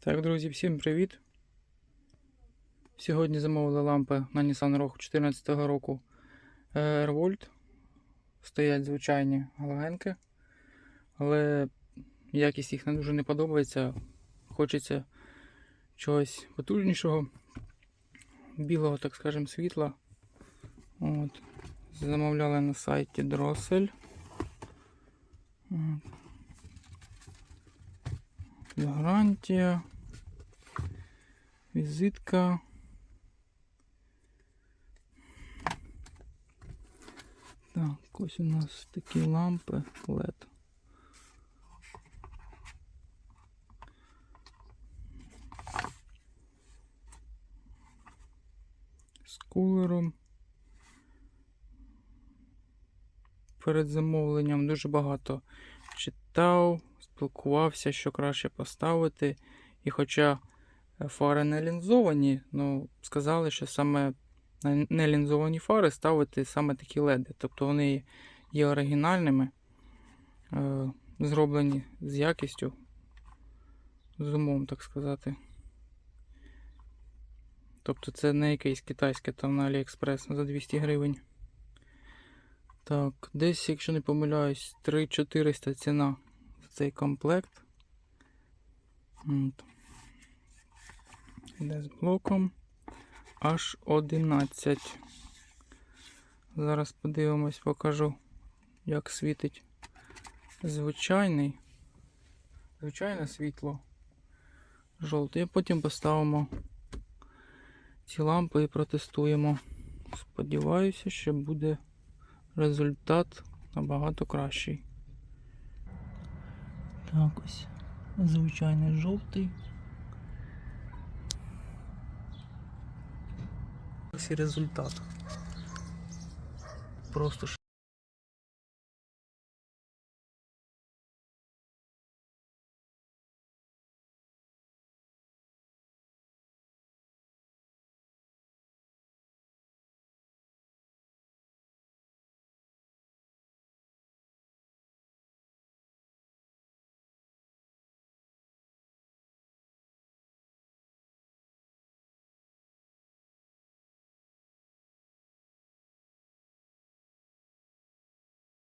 Так, друзі, всім привіт! Сьогодні замовили лампи на Nissan Rogue 2014 року е, Airvolt. Стоять звичайні галогенки, але якість їх не дуже не подобається. Хочеться чогось потужнішого, білого, так скажемо, світла. От. Замовляли на сайті Drossel. От. Гарантія. Візитка. Так, ось у нас такі лампи LED. З кулером. Перед замовленням дуже багато читав, спілкувався, що краще поставити. І хоча е, фари не лінзовані, ну, сказали, що саме на нелінзовані фари ставити саме такі леди. Тобто вони є оригінальними, е, зроблені з якістю, з умом, так сказати. Тобто це не якесь китайське там на AliExpress за 200 гривень. Так, десь, якщо не помиляюсь, 3400 ціна цей комплект. От. Йде з блоком аж 11. Зараз подивимось, покажу, як світить звичайний. Звичайне світло. Жовтий. І потім поставимо ці лампи і протестуємо. Сподіваюся, що буде результат набагато кращий. Так ось. Звичайний жовтий. Ось і результат. Просто